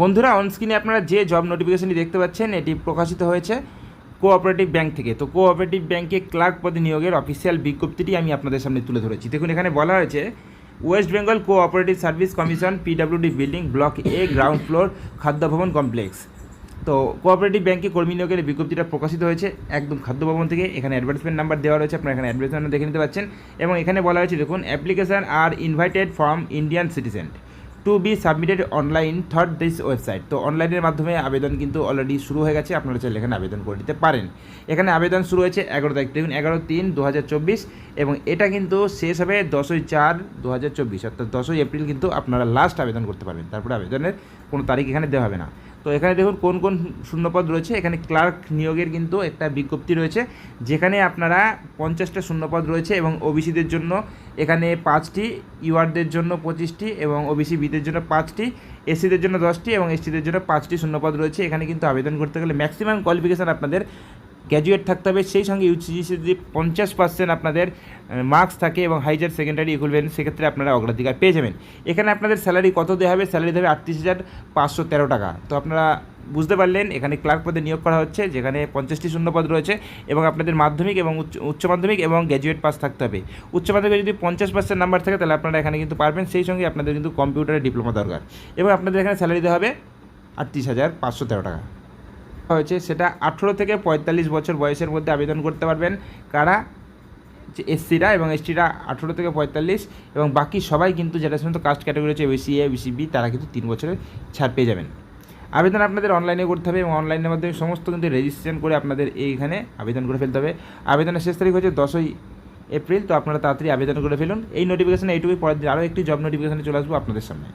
বন্ধুরা অনস্ক্রিনে আপনারা যে জব নোটিফিকেশনটি দেখতে পাচ্ছেন, এটি প্রকাশিত হয়েছে কোঅপারেটিভ ব্যাংক থেকে। তো কোঅপারেটিভ ব্যাংকে ক্লার্ক পদে নিয়োগের অফিসিয়াল বিজ্ঞপ্তিটি আমি আপনাদের সামনে তুলে ধরেছি। দেখুন, এখানে বলা হয়েছে West Bengal cooperative service commission PWD building block A ground floor Khadya Bhawan complex তো কোঅপারেটিভ ব্যাংকে কর্মী নিয়োগের বিজ্ঞপ্তিটা প্রকাশিত হয়েছে একদম খাদ্য ভবন থেকে। এখানে অ্যাডভার্টাইজমেন্ট নাম্বার দেওয়া রয়েছে, আপনারা এখানে অ্যাডভার্টাইজমেন্ট দেখে নিতে পাচ্ছেন। এবং এখানে বলা হয়েছে, দেখুন application are invited from Indian citizen to be submitted online through this website তো অনলাইনের মাধ্যমে আবেদন কিন্তু অলরেডি শুরু হয়ে গেছে। আপনারা চাইলে এখানে আবেদন করে দিতে পারেন। এখানে আবেদন শুরু হয়েছে এগারো তারিখ দেখুন এগারো তিন দু এবং এটা কিন্তু শেষ হবে দশই চার দু হাজার চব্বিশ। অর্থাৎ দশই এপ্রিল কিন্তু আপনারা লাস্ট আবেদন করতে পারবেন। তারপরে আবেদনের কোনো তারিখ এখানে দেওয়া হবে না। তো এখানে দেখুন কোন কোন শূন্যপদ রয়েছে। এখানে ক্লার্ক নিয়োগের কিন্তু একটা বিজ্ঞপ্তি রয়েছে, যেখানে আপনারা পঞ্চাশটা শূন্যপদ রয়েছে এবং ওবিসিদের জন্য এখানে পাঁচটি, ইউআরদের জন্য পঁচিশটি এবং ওবিসি বিদের জন্য পাঁচটি, এসসিদের জন্য দশটি এবং এসটিদের জন্য পাঁচটি শূন্যপদ রয়েছে। এখানে কিন্তু আবেদন করতে গেলে ম্যাক্সিমাম কোয়ালিফিকেশান আপনাদের গ্র্যাজুয়েট থাকতে হবে, সেই সঙ্গে ইউজিসি যদি পঞ্চাশ পার্সেন্ট আপনাদের মার্কস থাকে এবং হাইজার সেকেন্ডারি ইকুইভ্যালেন্ট সেক্ষেত্রে আপনারা অগ্রাধিকার পেয়ে যাবেন। এখানে আপনাদের স্যালারি কত দেওয়া হবে? স্যালারি দেবে আটত্রিশ হাজার পাঁচশো তেরো টাকা। তো আপনারা বুঝতে পারলেন, এখানে ক্লার্ক পদে নিয়োগ করা হচ্ছে, যেখানে পঞ্চাশটি শূন্যপদ রয়েছে, এবং আপনাদের মাধ্যমিক এবং উচ্চ মাধ্যমিক এবং গ্র্যাজুয়েট পাস থাকতে হবে। উচ্চ মাধ্যমিকে যদি পঞ্চাশ পার্সেন্ট নাম্বার থাকে, তাহলে আপনারা এখানে কিন্তু পারবেন, সেই সঙ্গে আপনাদের কিন্তু কম্পিউটারে ডিপ্লোমা দরকার। এবং আপনাদের এখানে স্যালারি দেওয়া হবে আটত্রিশ হাজার পাঁচশো তেরো টাকা। হয়েছে, সেটা আঠেরো থেকে পঁয়তাল্লিশ বছর বয়সের মধ্যে আবেদন করতে পারবেন। কারা? এসসিরা এবং এসটিরা আঠেরো থেকে পঁয়তাল্লিশ এবং বাকি সবাই কিন্তু যেটা সমস্ত কাস্ট ক্যাটাগরি হচ্ছে ওবিসি এ ওবিসি বি, তারা কিন্তু তিন বছরের ছাড় পেয়ে যাবেন। আবেদন আপনাদের অনলাইনে করতে হবে এবং অনলাইনের মাধ্যমে সমস্ত কিন্তু রেজিস্ট্রেশন করে আপনাদের এইখানে আবেদন করে ফেলতে হবে। আবেদনের শেষ তারিখ হচ্ছে দশই এপ্রিল, তো আপনারা তাড়াতাড়ি আবেদন করে ফেলুন। এই নোটিফিকেশানে এইটুকুই, পরের দিন আরও একটি জব নোটিফিকেশানে চলে আসব আপনাদের সামনে।